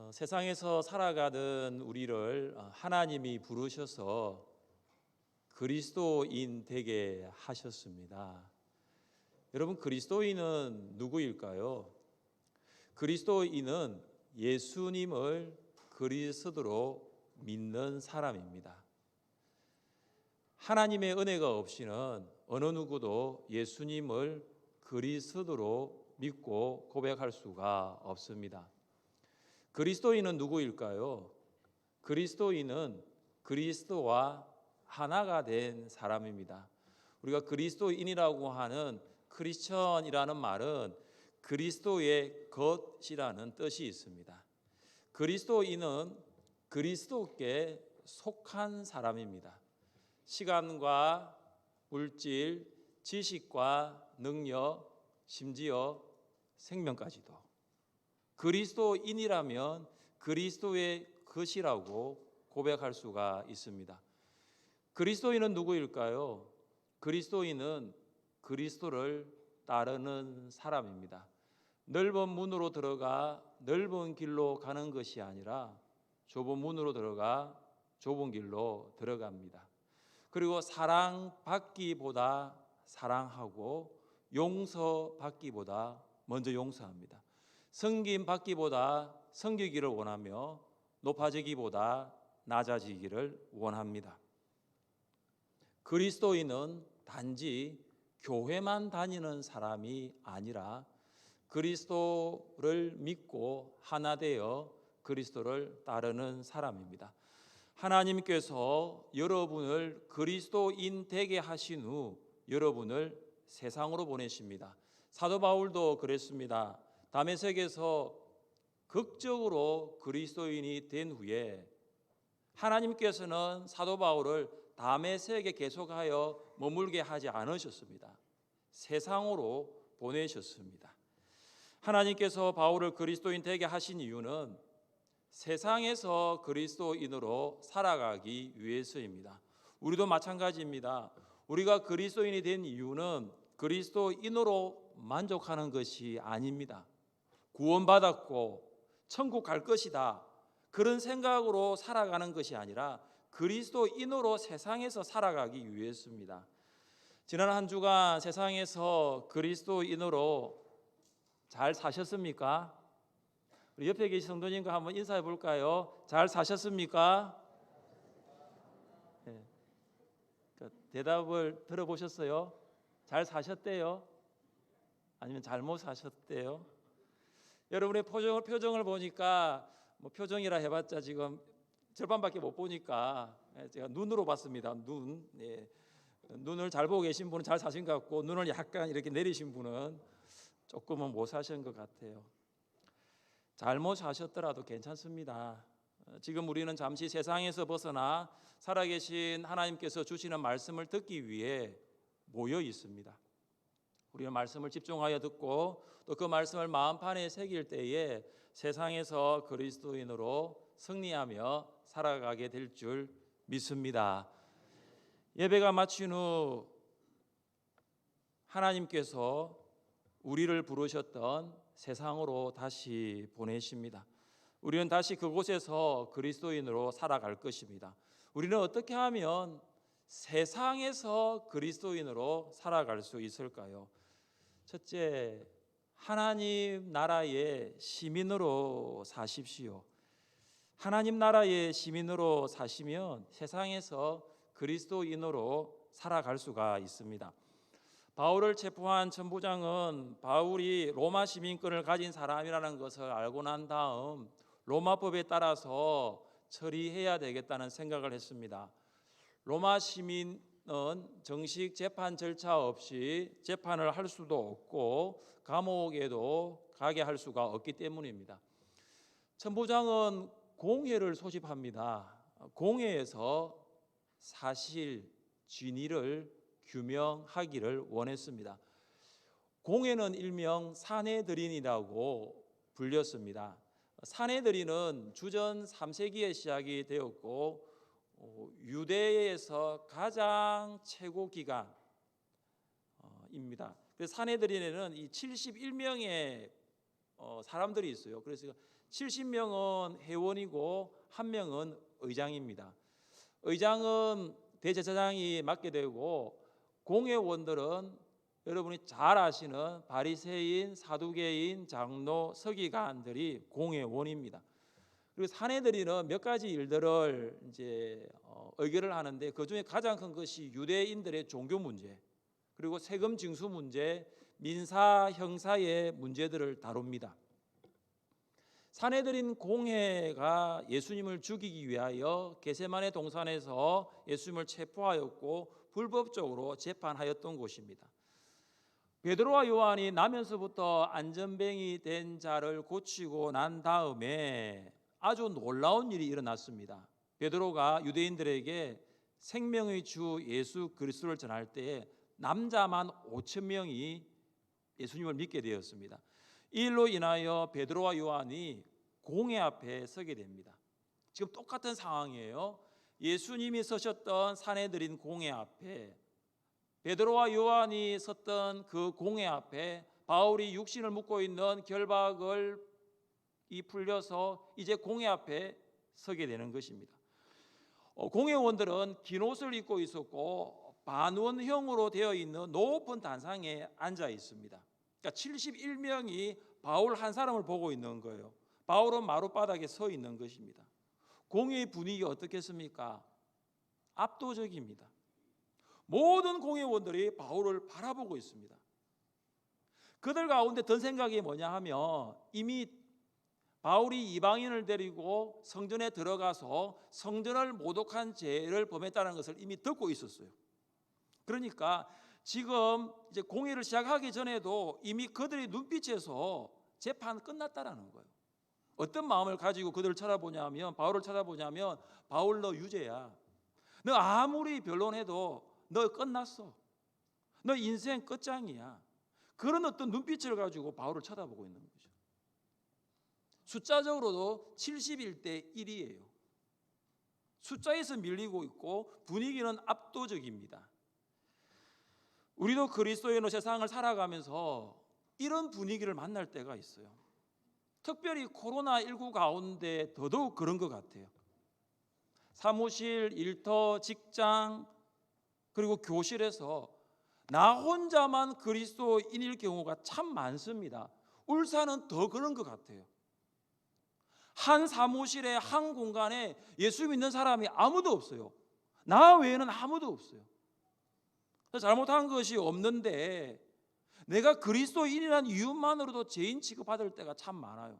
어, 세상에서 살아가는 우리를 어, 하나님이 부르셔서 그리스도인 되게 하셨습니다. 여러분 그리스도인은 누구일까요? 그리스도인은 예수님을 그리스도로 믿는 사람입니다. 하나님의 은혜가 없이는 어느 누구도 예수님을 그리스도로 믿고 고백할 수가 없습니다. 그리스도인은 누구일까요? 그리스도인은 그리스도와 하나가 된 사람입니다. 우리가 그리스도인이라고 하는 크리스천이라는 말은 그리스도의 것이라는 뜻이 있습니다. 그리스도인은 그리스도께 속한 사람입니다. 시간과 물질, 지식과 능력, 심지어 생명까지도 그리스도인이라면 그리스도의 것이라고 고백할 수가 있습니다. 그리스도인은 누구일까요? 그리스도인은 그리스도를 따르는 사람입니다. 넓은 문으로 들어가 넓은 길로 가는 것이 아니라 좁은 문으로 들어가 좁은 길로 들어갑니다. 그리고 사랑받기보다 사랑하고 용서받기보다 먼저 용서합니다. 섬김 받기보다 섬기기를 원하며 높아지기보다 낮아지기를 원합니다. 그리스도인은 단지 교회만 다니는 사람이 아니라 그리스도를 믿고 하나 되어 그리스도를 따르는 사람입니다. 하나님께서 여러분을 그리스도인 되게 하신 후 여러분을 세상으로 보내십니다. 사도 바울도 그랬습니다. 다메섹에서 극적으로 그리스도인이 된 후에 하나님께서는 사도 바울을 다메섹에 계속하여 머물게 하지 않으셨습니다. 세상으로 보내셨습니다. 하나님께서 바울을 그리스도인 되게 하신 이유는 세상에서 그리스도인으로 살아가기 위해서입니다. 우리도 마찬가지입니다. 우리가 그리스도인이 된 이유는 그리스도인으로 만족하는 것이 아닙니다. 구원받았고 천국 갈 것이다. 그런 생각으로 살아가는 것이 아니라 그리스도인으로 세상에서 살아가기 위해서입니다. 지난 한 주간 세상에서 그리스도인으로 잘 사셨습니까? 우리 옆에 계신 성도님과 한번 인사해 볼까요? 잘 사셨습니까? 네. 그 대답을 들어보셨어요? 잘 사셨대요? 아니면 잘못 사셨대요? 여러분의 표정을 표정을 보니까 뭐 표정이라 해봤자 지금 절반밖에 못 보니까 예, 제가 눈으로 봤습니다. 눈 예. 눈을 잘 보고 계신 분은 잘 사신 것 같고 눈을 약간 이렇게 내리신 분은 조금은 못 사신 것 같아요. 잘못 사셨더라도 괜찮습니다. 어, 지금 우리는 잠시 세상에서 벗어나 살아계신 하나님께서 주시는 말씀을 듣기 위해 모여 있습니다. 우리는 말씀을 집중하여 듣고 또 그 말씀을 마음판에 새길 때에 세상에서 그리스도인으로 승리하며 살아가게 될 줄 믿습니다. 예배가 마친 후 하나님께서 우리를 부르셨던 세상으로 다시 보내십니다. 우리는 다시 그곳에서 그리스도인으로 살아갈 것입니다. 우리는 어떻게 하면 세상에서 그리스도인으로 살아갈 수 있을까요? 첫째, 하나님 나라의 시민으로 사십시오. 하나님 나라의 시민으로 사시면 세상에서 그리스도인으로 살아갈 수가 있습니다. 바울을 체포한 천부장은 바울이 로마 시민권을 가진 사람이라는 것을 알고 난 다음 로마법에 따라서 처리해야 되겠다는 생각을 했습니다. 로마 시민은 정식 재판 절차 없이 재판을 할 수도 없고 감옥에도 가게 할 수가 없기 때문입니다. 천부장은 공회를 소집합니다. 공회에서 사실 진위를 규명하기를 원했습니다. 공회는 일명 사내들인이라고 불렸습니다. 사내들인은 주전 3세기에 시작이 되었고 어, 유대에서 가장 최고 기간입니다. 사내들인에는 이 71명의 어, 사람들이 있어요. 그래서 70명은 회원이고 한 명은 의장입니다. 의장은 대제사장이 맡게 되고 공회원들은 여러분이 잘 아시는 바리새인, 사두개인, 장로, 서기관들이 공회원입니다. 그리고 사내들이는 몇 가지 일들을 이제 어, 의결을 하는데 그 중에 가장 큰 것이 유대인들의 종교 문제, 그리고 세금 징수 문제, 민사 형사의 문제들을 다룹니다. 사내들인 공회가 예수님을 죽이기 위하여 게세만의 동산에서 예수님을 체포하였고 불법적으로 재판하였던 곳입니다. 베드로와 요한이 나면서부터 안전뱅이 된 자를 고치고 난 다음에 아주 놀라운 일이 일어났습니다. 베드로가 유대인들에게 생명의 주 예수 그리스도를 전할 때에 남자만 5천 명이 예수님을 믿게 되었습니다. 이 일로 인하여 베드로와 요한이 공회 앞에 서게 됩니다. 지금 똑같은 상황이에요. 예수님이 서셨던 사내들인 공회 앞에 베드로와 요한이 섰던 그 공회 앞에 바울이 육신을 묶고 있는 결박을 이 풀려서 이제 공회 앞에 서게 되는 것입니다. 어, 공회원들은 긴 옷을 입고 있었고 반원형으로 되어 있는 높은 단상에 앉아 있습니다. 그러니까 71명이 바울 한 사람을 보고 있는 거예요. 바울은 마룻바닥에 서 있는 것입니다. 공회의 분위기 어떻겠습니까? 압도적입니다. 모든 공회원들이 바울을 바라보고 있습니다. 그들 가운데 든 생각이 뭐냐 하면 이미 바울이 이방인을 데리고 성전에 들어가서 성전을 모독한 죄를 범했다는 것을 이미 듣고 있었어요. 그러니까 지금 이제 공회를 시작하기 전에도 이미 그들의 눈빛에서 재판 끝났다라는 거예요. 어떤 마음을 가지고 그들을 쳐다보냐면 바울을 쳐다보냐면 바울 너 유죄야. 너 아무리 변론해도 너 끝났어. 너 인생 끝장이야. 그런 어떤 눈빛을 가지고 바울을 쳐다보고 있는 거죠. 숫자적으로도 71대 1이에요. 숫자에서 밀리고 있고 분위기는 압도적입니다. 우리도 그리스도의 세상을 살아가면서 이런 분위기를 만날 때가 있어요. 특별히 코로나19 가운데 더더욱 그런 것 같아요. 사무실, 일터, 직장, 그리고 교실에서 나 혼자만 그리스도인일 경우가 참 많습니다. 울산은 더 그런 것 같아요. 한 사무실에 한 공간에 예수 믿는 사람이 아무도 없어요. 나 외에는 아무도 없어요. 잘못한 것이 없는데 내가 그리스도인이라는 이유만으로도 죄인 취급받을 때가 참 많아요.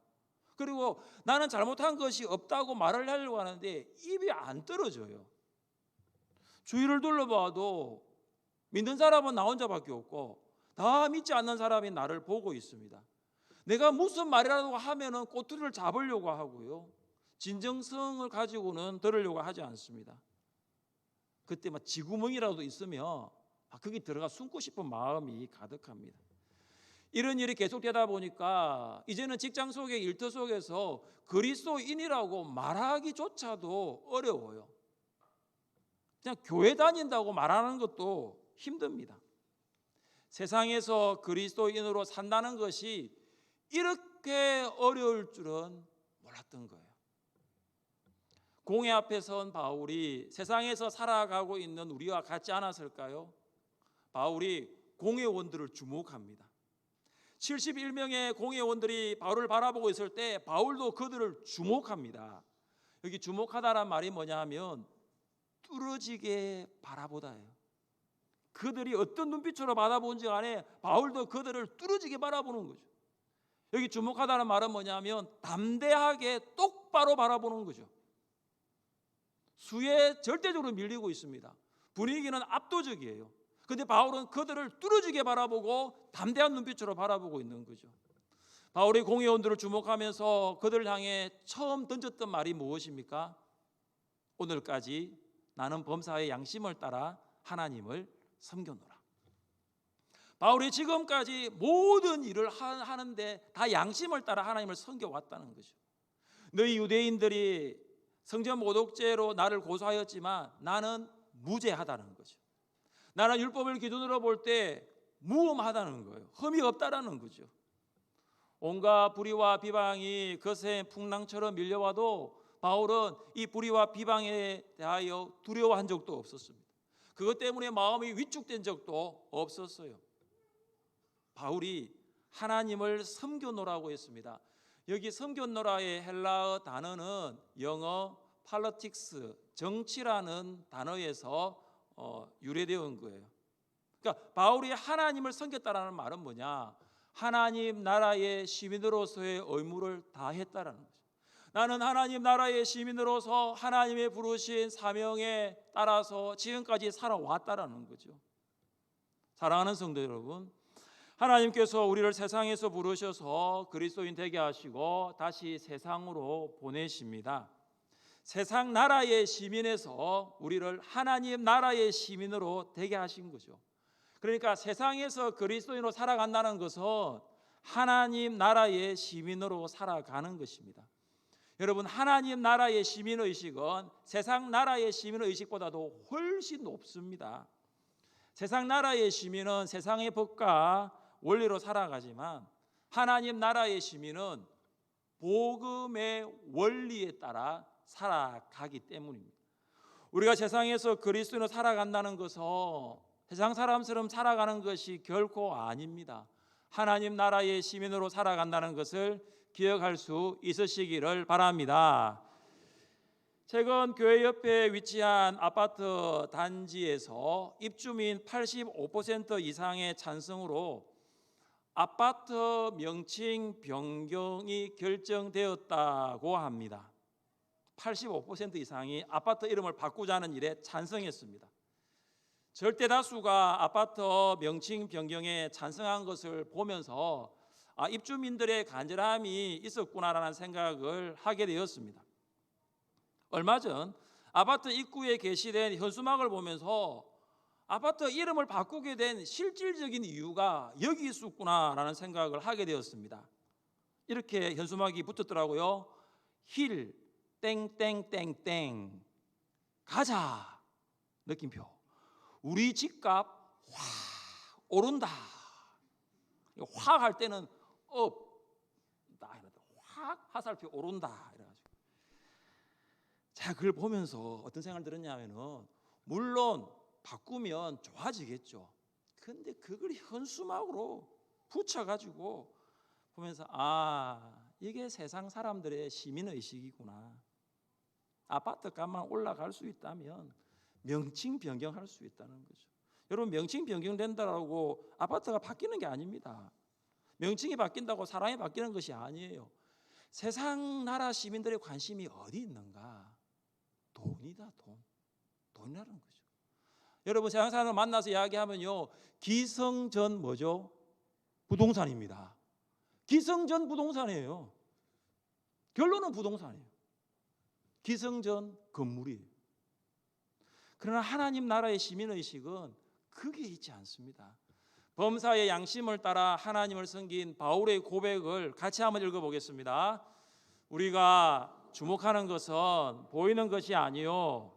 그리고 나는 잘못한 것이 없다고 말을 하려고 하는데 입이 안 떨어져요. 주위를 둘러봐도 믿는 사람은 나 혼자밖에 없고 다 믿지 않는 사람이 나를 보고 있습니다. 내가 무슨 말이라도 하면은 꼬투리를 잡으려고 하고요. 진정성을 가지고는 들으려고 하지 않습니다. 그때 막 지구멍이라도 있으면 거기 들어가 숨고 싶은 마음이 가득합니다. 이런 일이 계속되다 보니까 이제는 직장 속에 일터 속에서 그리스도인이라고 말하기조차도 어려워요. 그냥 교회 다닌다고 말하는 것도 힘듭니다. 세상에서 그리스도인으로 산다는 것이 이렇게 어려울 줄은 몰랐던 거예요. 공회 앞에 선 바울이 세상에서 살아가고 있는 우리와 같지 않았을까요? 바울이 공회원들을 주목합니다. 71명의 공회원들이 바울을 바라보고 있을 때 바울도 그들을 주목합니다. 여기 주목하다란 말이 뭐냐면 뚫어지게 바라보다예요. 그들이 어떤 눈빛으로 바라보는지 간에 바울도 그들을 뚫어지게 바라보는 거죠. 여기 주목하다는 말은 뭐냐면 담대하게 똑바로 바라보는 거죠. 수에 절대적으로 밀리고 있습니다. 분위기는 압도적이에요. 근데 바울은 그들을 뚫어지게 바라보고 담대한 눈빛으로 바라보고 있는 거죠. 바울이 공회원들을 주목하면서 그들을 향해 처음 던졌던 말이 무엇입니까? 오늘까지 나는 범사의 양심을 따라 하나님을 섬겨노라. 바울이 지금까지 모든 일을 하는데 다 양심을 따라 하나님을 섬겨왔다는 거죠. 너희 유대인들이 성전 모독죄로 나를 고소하였지만 나는 무죄하다는 거죠. 나는 율법을 기준으로 볼 때 무험하다는 거예요. 흠이 없다라는 거죠. 온갖 불의와 비방이 거센 풍랑처럼 밀려와도 바울은 이 불의와 비방에 대하여 두려워한 적도 없었습니다. 그것 때문에 마음이 위축된 적도 없었어요. 바울이 하나님을 섬겨노라고 했습니다. 여기 섬겨노라의 헬라어 단어는 영어 팔러틱스 정치라는 단어에서 어, 유래되어 거예요. 그러니까 바울이 하나님을 섬겼다라는 말은 뭐냐? 하나님 나라의 시민으로서의 의무를 다했다라는 거죠. 나는 하나님 나라의 시민으로서 하나님의 부르신 사명에 따라서 지금까지 살아왔다라는 거죠. 사랑하는 성도 여러분, 하나님께서 우리를 세상에서 부르셔서 그리스도인 되게 하시고 다시 세상으로 보내십니다. 세상 나라의 시민에서 우리를 하나님 나라의 시민으로 되게 하신 거죠. 그러니까 세상에서 그리스도인으로 살아간다는 것은 하나님 나라의 시민으로 살아가는 것입니다. 여러분 하나님 나라의 시민 의식은 세상 나라의 시민 의식보다도 훨씬 높습니다. 세상 나라의 시민은 세상의 법과 원리로 살아가지만 하나님 나라의 시민은 복음의 원리에 따라 살아가기 때문입니다. 우리가 세상에서 그리스도인으로 살아간다는 것은 세상 사람처럼 살아가는 것이 결코 아닙니다. 하나님 나라의 시민으로 살아간다는 것을 기억할 수 있으시기를 바랍니다. 최근 교회 옆에 위치한 아파트 단지에서 입주민 85% 이상의 찬성으로 아파트 명칭 변경이 결정되었다고 합니다. 85% 이상이 아파트 이름을 바꾸자는 일에 찬성했습니다. 절대 다수가 아파트 명칭 변경에 찬성한 것을 보면서 아, 입주민들의 간절함이 있었구나라는 생각을 하게 되었습니다. 얼마 전 아파트 입구에 게시된 현수막을 보면서 아파트 이름을 바꾸게 된 실질적인 이유가 여기 있었구나라는 생각을 하게 되었습니다. 이렇게 현수막이 붙었더라고요. 힐 땡땡땡땡 가자 느낌표. 우리 집값 확 오른다. 확 할 때는 이러다. 확 화살표 오른다 이래가지고. 자 그걸 보면서 어떤 생각을 들었냐면은 물론 바꾸면 좋아지겠죠. 근데 그걸 현수막으로 붙여가지고 보면서 아 이게 세상 사람들의 시민 의식이구나. 아파트 값만 올라갈 수 있다면 명칭 변경할 수 있다는 거죠. 여러분 명칭 변경된다고 아파트가 바뀌는 게 아닙니다. 명칭이 바뀐다고 사람이 바뀌는 것이 아니에요. 세상 나라 시민들의 관심이 어디 있는가? 돈이다 돈. 돈이라는 거죠. 여러분 세상 사람을 만나서 이야기하면요. 기성전 뭐죠? 부동산입니다. 기성전 부동산이에요. 결론은 부동산이에요. 기성전 건물이에요. 그러나 하나님 나라의 시민 의식은 그게 있지 않습니다. 범사의 양심을 따라 하나님을 섬긴 바울의 고백을 같이 한번 읽어보겠습니다. 우리가 주목하는 것은 보이는 것이 아니요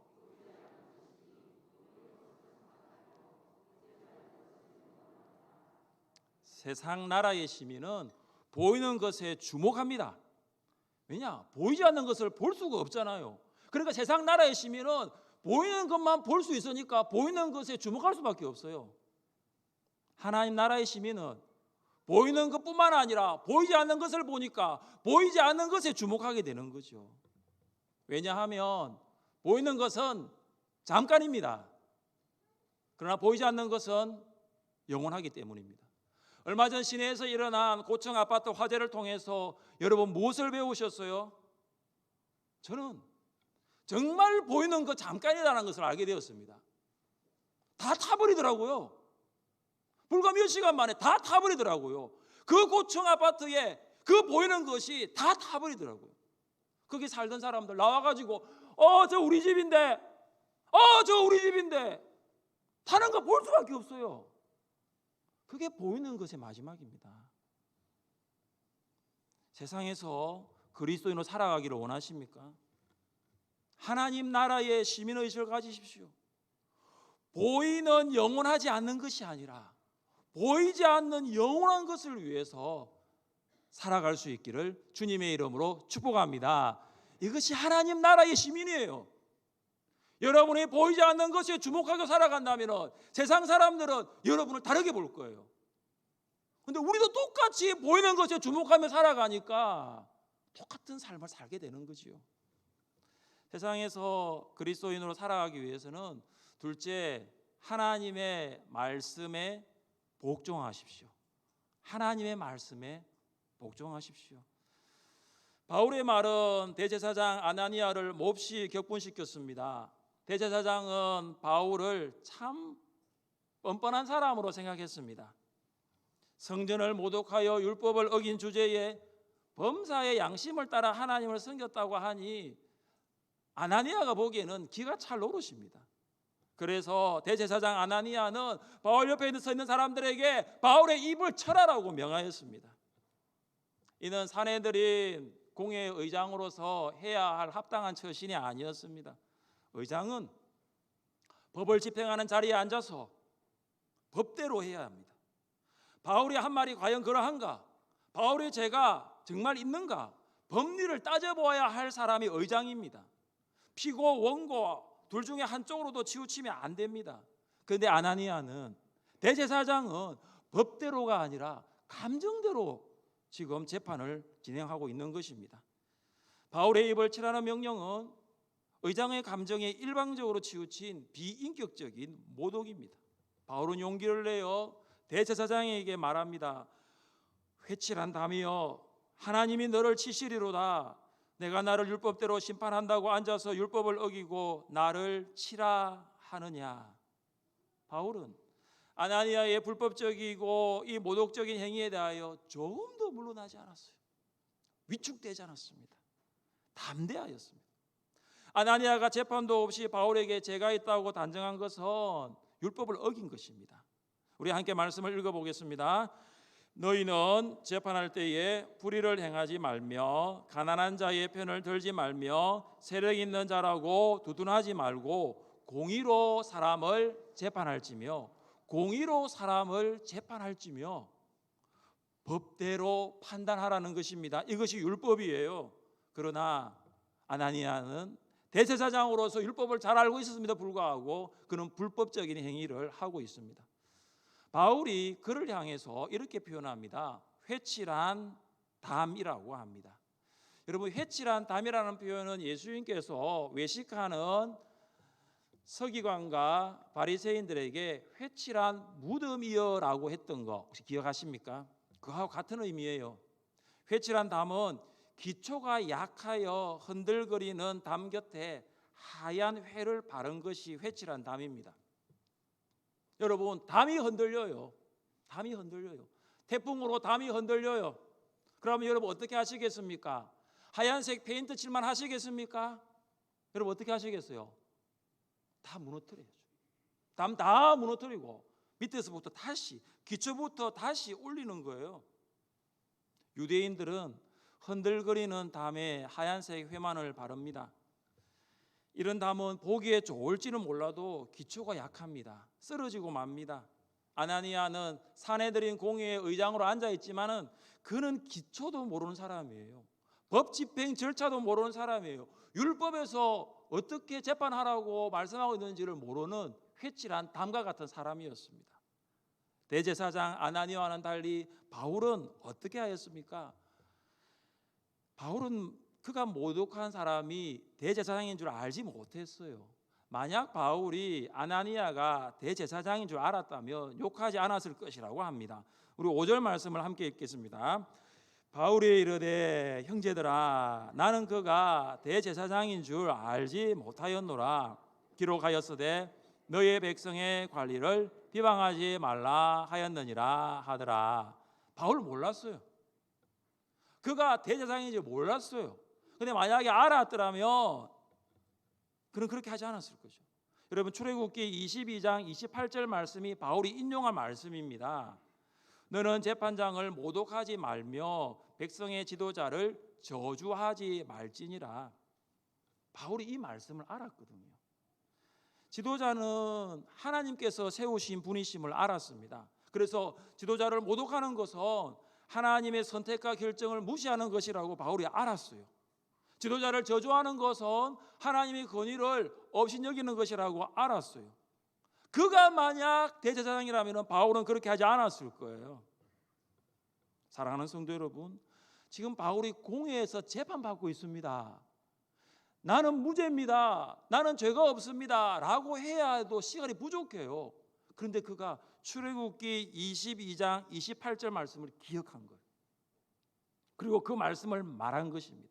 세상 나라의 시민은 보이는 것에 주목합니다. 왜냐? 보이지 않는 것을 볼 수가 없잖아요. 그러니까 세상 나라의 시민은 보이는 것만 볼 수 있으니까 보이는 것에 주목할 수밖에 없어요. 하나님 나라의 시민은 보이는 것뿐만 아니라 보이지 않는 것을 보니까 보이지 않는 것에 주목하게 되는 거죠. 왜냐하면 보이는 것은 잠깐입니다. 그러나 보이지 않는 것은 영원하기 때문입니다. 얼마 전 시내에서 일어난 고층 아파트 화재를 통해서 여러분 무엇을 배우셨어요? 저는 정말 보이는 것 잠깐이라는 것을 알게 되었습니다. 다 타버리더라고요. 불과 몇 시간 만에 다 타버리더라고요. 그 고층 아파트에 그 보이는 것이 다 타버리더라고요. 거기 살던 사람들 나와가지고 어 저 우리 집인데 어 저 우리 집인데 타는 거 볼 수밖에 없어요. 그게 보이는 것의 마지막입니다. 세상에서 그리스도인으로 살아가기를 원하십니까? 하나님 나라의 시민 의식을 가지십시오. 보이는 영원하지 않는 것이 아니라 보이지 않는 영원한 것을 위해서 살아갈 수 있기를 주님의 이름으로 축복합니다. 이것이 하나님 나라의 시민이에요. 여러분이 보이지 않는 것에 주목하고 살아간다면 세상 사람들은 여러분을 다르게 볼 거예요. 근데 우리도 똑같이 보이는 것에 주목하며 살아가니까 똑같은 삶을 살게 되는 거지요. 세상에서 그리스도인으로 살아가기 위해서는 둘째 하나님의 말씀에 복종하십시오. 하나님의 말씀에 복종하십시오. 바울의 말은 대제사장 아나니아를 몹시 격분시켰습니다. 대제사장은 바울을 참 뻔뻔한 사람으로 생각했습니다. 성전을 모독하여 율법을 어긴 주제에 범사의 양심을 따라 하나님을 섬겼다고 하니 아나니아가 보기에는 기가 찰 노릇입니다. 그래서 대제사장 아나니아는 바울 옆에 서 있는 사람들에게 바울의 입을 철하라고 명하였습니다. 이는 사내들인 공회 의장으로서 해야 할 합당한 처신이 아니었습니다. 의장은 법을 집행하는 자리에 앉아서 법대로 해야 합니다. 바울이 한 말이 과연 그러한가? 바울의 죄가 정말 있는가? 법리를 따져보아야 할 사람이 의장입니다. 피고 원고 둘 중에 한쪽으로도 치우치면 안 됩니다. 그런데 아나니아는 대제사장은 법대로가 아니라 감정대로 지금 재판을 진행하고 있는 것입니다. 바울의 입을 칠하는 명령은 의장의 감정에 일방적으로 치우친 비인격적인 모독입니다. 바울은 용기를 내어 대제사장에게 말합니다. 회칠한 담이여 하나님이 너를 치시리로다. 내가 나를 율법대로 심판한다고 앉아서 율법을 어기고 나를 치라 하느냐. 바울은 아나니아의 불법적이고 이 모독적인 행위에 대하여 조금도 물러나지 않았어요. 위축되지 않았습니다. 담대하였습니다. 아나니아가 재판도 없이 바울에게 죄가 있다고 단정한 것은 율법을 어긴 것입니다. 우리 함께 말씀을 읽어보겠습니다. 너희는 재판할 때에 불의를 행하지 말며 가난한 자의 편을 들지 말며 세력 있는 자라고 두둔하지 말고 공의로 사람을 재판할지며 공의로 사람을 재판할지며 법대로 판단하라는 것입니다. 이것이 율법이에요. 그러나 아나니아는 대제사장으로서 율법을 잘 알고 있었음에도 불구하고 그는 불법적인 행위를 하고 있습니다. 바울이 그를 향해서 이렇게 표현합니다. 회칠한 담이라고 합니다. 여러분 회칠한 담이라는 표현은 예수님께서 외식하는 서기관과 바리새인들에게 회칠한 무덤이여라고 했던 거 혹시 기억하십니까? 그하고 같은 의미예요. 회칠한 담은 기초가 약하여 흔들거리는 담 곁에 하얀 회를 바른 것이 회칠한 담입니다. 여러분 담이 흔들려요. 담이 흔들려요. 태풍으로 담이 흔들려요. 그러면 여러분 어떻게 하시겠습니까? 하얀색 페인트 칠만 하시겠습니까? 여러분 어떻게 하시겠어요? 다 무너뜨려야죠. 담 다 무너뜨리고 밑에서부터 다시 기초부터 다시 올리는 거예요. 유대인들은 흔들거리는 담에 하얀색 회만을 바릅니다. 이런 담은 보기에 좋을지는 몰라도 기초가 약합니다. 쓰러지고 맙니다. 아나니아는 사내들인 공회의 의장으로 앉아 있지만은 그는 기초도 모르는 사람이에요. 법 집행 절차도 모르는 사람이에요. 율법에서 어떻게 재판하라고 말씀하고 있는지를 모르는 회칠한 담과 같은 사람이었습니다. 대제사장 아나니아와는 달리 바울은 어떻게 하였습니까? 바울은 그가 모독한 사람이 대제사장인 줄 알지 못했어요. 만약 바울이 아나니아가 대제사장인 줄 알았다면 욕하지 않았을 것이라고 합니다. 우리 5절 말씀을 함께 읽겠습니다. 바울이 이르되 형제들아 나는 그가 대제사장인 줄 알지 못하였노라 기록하였으되 너의 백성의 관리를 비방하지 말라 하였느니라 하더라. 바울 몰랐어요. 그가 대제사장인지 몰랐어요. 근데 만약에 알았더라면 그는 그렇게 하지 않았을 거죠. 여러분 출애굽기 22장 28절 말씀이 바울이 인용한 말씀입니다. 너는 재판장을 모독하지 말며 백성의 지도자를 저주하지 말지니라. 바울이 이 말씀을 알았거든요. 지도자는 하나님께서 세우신 분이심을 알았습니다. 그래서 지도자를 모독하는 것은 하나님의 선택과 결정을 무시하는 것이라고 바울이 알았어요. 지도자를 저주하는 것은 하나님의 권위를 없인 여기는 것이라고 알았어요. 그가 만약 대제사장이라면 바울은 그렇게 하지 않았을 거예요. 사랑하는 성도 여러분, 지금 바울이 공회에서 재판받고 있습니다. 나는 무죄입니다. 나는 죄가 없습니다. 라고 해야 해도 시간이 부족해요. 그런데 그가 출애굽기 22장 28절 말씀을 기억한 거예요. 그리고 그 말씀을 말한 것입니다.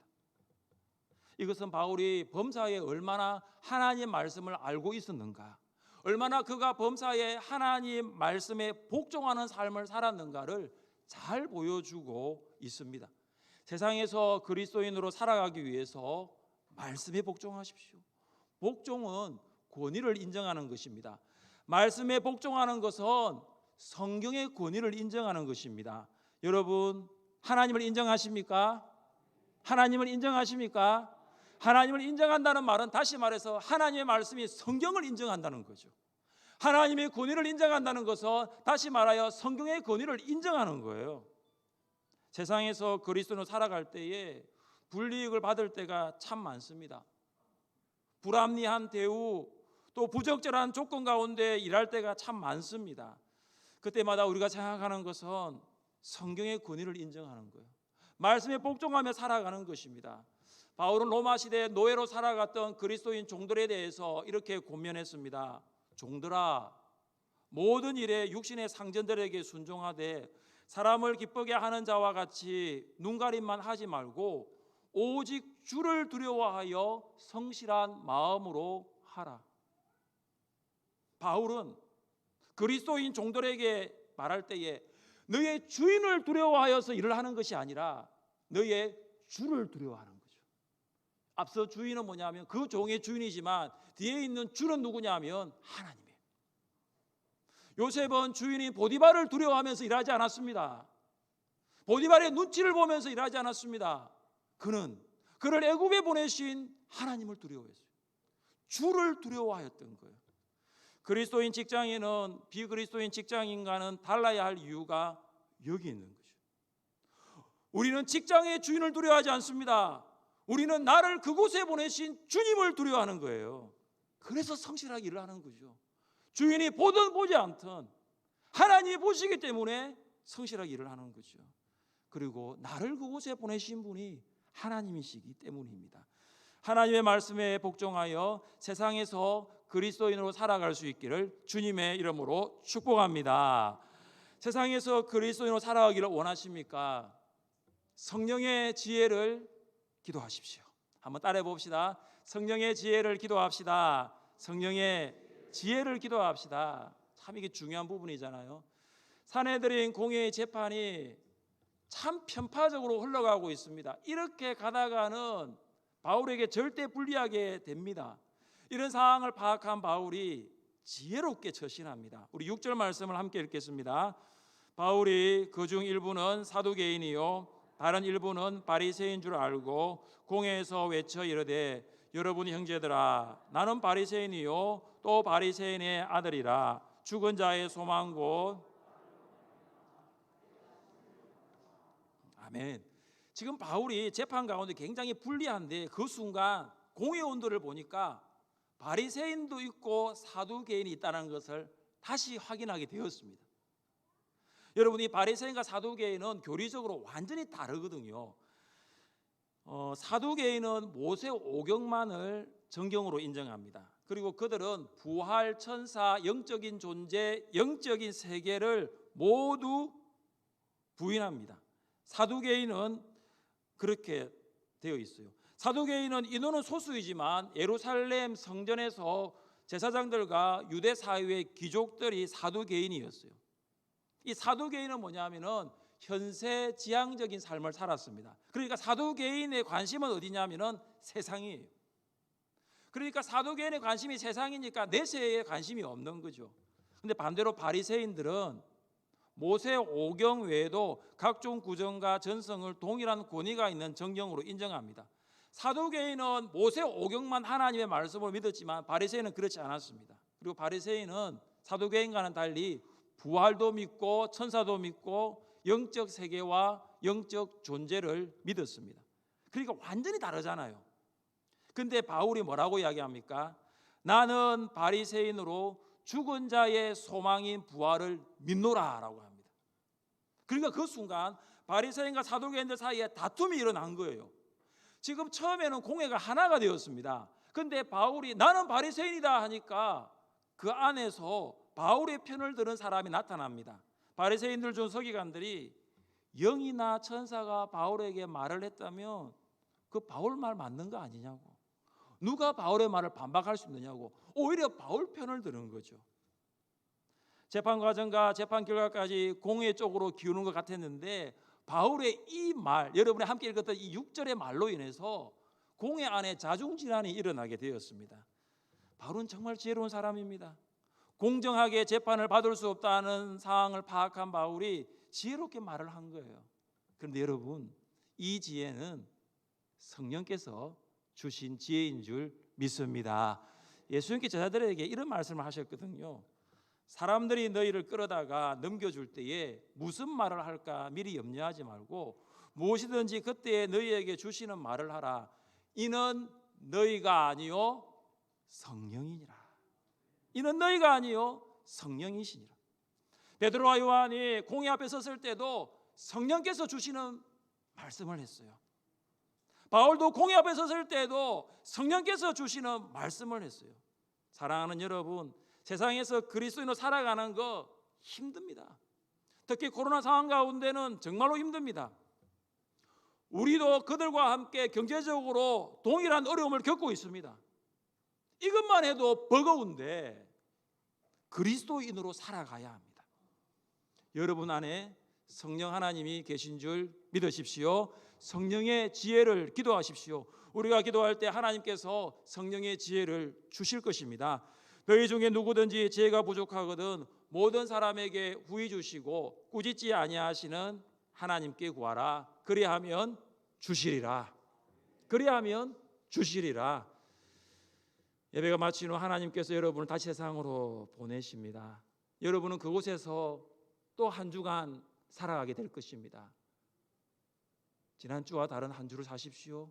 이것은 바울이 범사에 얼마나 하나님 말씀을 알고 있었는가, 얼마나 그가 범사에 하나님 말씀에 복종하는 삶을 살았는가를 잘 보여주고 있습니다. 세상에서 그리스도인으로 살아가기 위해서 말씀에 복종하십시오. 복종은 권위를 인정하는 것입니다. 말씀에 복종하는 것은 성경의 권위를 인정하는 것입니다. 여러분, 하나님을 인정하십니까? 하나님을 인정하십니까? 하나님을 인정한다는 말은 다시 말해서 하나님의 말씀이 성경을 인정한다는 거죠. 하나님의 권위를 인정한다는 것은 다시 말하여 성경의 권위를 인정하는 거예요. 세상에서 그리스도로 살아갈 때에 불이익을 받을 때가 참 많습니다. 불합리한 대우 또 부적절한 조건 가운데 일할 때가 참 많습니다. 그때마다 우리가 생각하는 것은 성경의 권위를 인정하는 거예요. 말씀에 복종하며 살아가는 것입니다. 바울은 로마 시대 노예로 살아갔던 그리스도인 종들에 대해서 이렇게 권면했습니다. 종들아 모든 일에 육신의 상전들에게 순종하되 사람을 기쁘게 하는 자와 같이 눈가림만 하지 말고 오직 주를 두려워하여 성실한 마음으로 하라. 바울은 그리스도인 종들에게 말할 때에 너의 주인을 두려워하여서 일을 하는 것이 아니라 너의 주를 두려워하는 거죠. 앞서 주인은 뭐냐면 그 종의 주인이지만 뒤에 있는 주는 누구냐면 하나님이에요. 요셉은 주인이 보디발을 두려워하면서 일하지 않았습니다. 보디발의 눈치를 보면서 일하지 않았습니다. 그는 그를 애굽에 보내신 하나님을 두려워했어요. 주를 두려워하였던 거예요. 그리스도인 직장인은 비그리스도인 직장인과는 달라야 할 이유가 여기 있는 거죠. 우리는 직장의 주인을 두려워하지 않습니다. 우리는 나를 그곳에 보내신 주님을 두려워하는 거예요. 그래서 성실하게 일을 하는 거죠. 주인이 보든 보지 않든 하나님이 보시기 때문에 성실하게 일을 하는 거죠. 그리고 나를 그곳에 보내신 분이 하나님이시기 때문입니다. 하나님의 말씀에 복종하여 세상에서 그리스도인으로 살아갈 수 있기를 주님의 이름으로 축복합니다. 세상에서 그리스도인으로 살아가기를 원하십니까? 성령의 지혜를 기도하십시오. 한번 따라해 봅시다. 성령의 지혜를 기도합시다. 성령의 지혜를 기도합시다. 참 이게 중요한 부분이잖아요. 사내들인 공회의 재판이 참 편파적으로 흘러가고 있습니다. 이렇게 가다가는 바울에게 절대 불리하게 됩니다. 이런 상황을 파악한 바울이 지혜롭게 처신합니다. 우리 6절 말씀을 함께 읽겠습니다. 바울이 그중 일부는 사두개인이요 다른 일부는 바리새인 줄 알고 공회에서 외쳐 이르되 여러분이 형제들아 나는 바리새인이요 또 바리새인의 아들이라 죽은 자의 소망 곧 아멘. 지금 바울이 재판 가운데 굉장히 불리한데 그 순간 공회 온도를 보니까 바리새인도 있고 사두개인이 있다는 것을 다시 확인하게 되었습니다. 여러분 이 바리새인과 사두개인은 교리적으로 완전히 다르거든요. 어, 사두개인은 모세 오경만을 정경으로 인정합니다. 그리고 그들은 부활, 천사, 영적인 존재, 영적인 세계를 모두 부인합니다. 사두개인은 그렇게 되어 있어요. 사두개인은 인원은 소수이지만 예루살렘 성전에서 제사장들과 유대 사회의 귀족들이 사두개인이었어요. 이 사두개인은 뭐냐면은 현세 지향적인 삶을 살았습니다. 그러니까 사두개인의 관심은 어디냐면은 세상이에요. 그러니까 사두개인의 관심이 세상이니까 내세에 관심이 없는 거죠. 근데 반대로 바리새인들은 모세 오경 외에도 각종 구정과 전성을 동일한 권위가 있는 정경으로 인정합니다. 사두개인은 모세 오경만 하나님의 말씀을 믿었지만 바리새인은 그렇지 않았습니다. 그리고 바리새인은 사두개인과는 달리 부활도 믿고 천사도 믿고 영적 세계와 영적 존재를 믿었습니다. 그러니까 완전히 다르잖아요. 근데 바울이 뭐라고 이야기합니까? 나는 바리새인으로 죽은 자의 소망인 부활을 믿노라라고 합니다. 그러니까 그 순간 바리새인과 사도계인들 사이에 다툼이 일어난 거예요. 지금 처음에는 공회가 하나가 되었습니다. 근데 바울이 나는 바리새인이다 하니까 그 안에서 바울의 편을 드는 사람이 나타납니다. 바리새인들 중 서기관들이 영이나 천사가 바울에게 말을 했다면 그 바울 말 맞는 거 아니냐고. 누가 바울의 말을 반박할 수 있느냐고. 오히려 바울 편을 드는 거죠. 재판 과정과 재판 결과까지 공회 쪽으로 기우는 것 같았는데 바울의 이 말, 여러분이 함께 읽었던 이 6절의 말로 인해서 공회 안에 자중 질환이 일어나게 되었습니다. 바울은 정말 지혜로운 사람입니다. 공정하게 재판을 받을 수 없다는 상황을 파악한 바울이 지혜롭게 말을 한 거예요. 그런데 여러분, 이 지혜는 성령께서 주신 지혜인 줄 믿습니다. 예수님께 제자들에게 이런 말씀을 하셨거든요. 사람들이 너희를 끌어다가 넘겨줄 때에 무슨 말을 할까 미리 염려하지 말고 무엇이든지 그때 너희에게 주시는 말을 하라. 이는 너희가 아니요 성령이니라. 이는 너희가 아니요 성령이시니라. 베드로와 요한이 공회 앞에 섰을 때도 성령께서 주시는 말씀을 했어요. 바울도 공회 앞에 섰을 때도 성령께서 주시는 말씀을 했어요. 사랑하는 여러분, 세상에서 그리스도인으로 살아가는 거 힘듭니다. 특히 코로나 상황 가운데는 정말로 힘듭니다. 우리도 그들과 함께 경제적으로 동일한 어려움을 겪고 있습니다. 이것만 해도 버거운데 그리스도인으로 살아가야 합니다. 여러분 안에 성령 하나님이 계신 줄 믿으십시오. 성령의 지혜를 기도하십시오. 우리가 기도할 때 하나님께서 성령의 지혜를 주실 것입니다. 너희 중에 누구든지 지혜가 부족하거든 모든 사람에게 후히 주시고 꾸짖지 아니하시는 하나님께 구하라. 그리하면 주시리라. 그리하면 주시리라. 예배가 마친 후 하나님께서 여러분을 다시 세상으로 보내십니다. 여러분은 그곳에서 또 한 주간 살아가게 될 것입니다. 지난 주와 다른 한 주를 사십시오.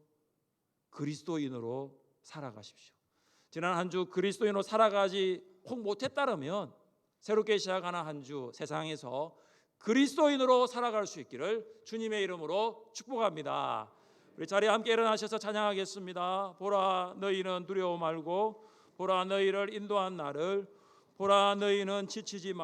그리스도인으로 살아가십시오. 지난 한 주 그리스도인으로 살아가지 혹 못했다면 새롭게 시작하는 한 주 세상에서 그리스도인으로 살아갈 수 있기를 주님의 이름으로 축복합니다. 우리 자리에 함께 일어나셔서 찬양하겠습니다. 보라 너희는 두려워 말고 보라 너희를 인도한 나를 보라 너희는 지치지 말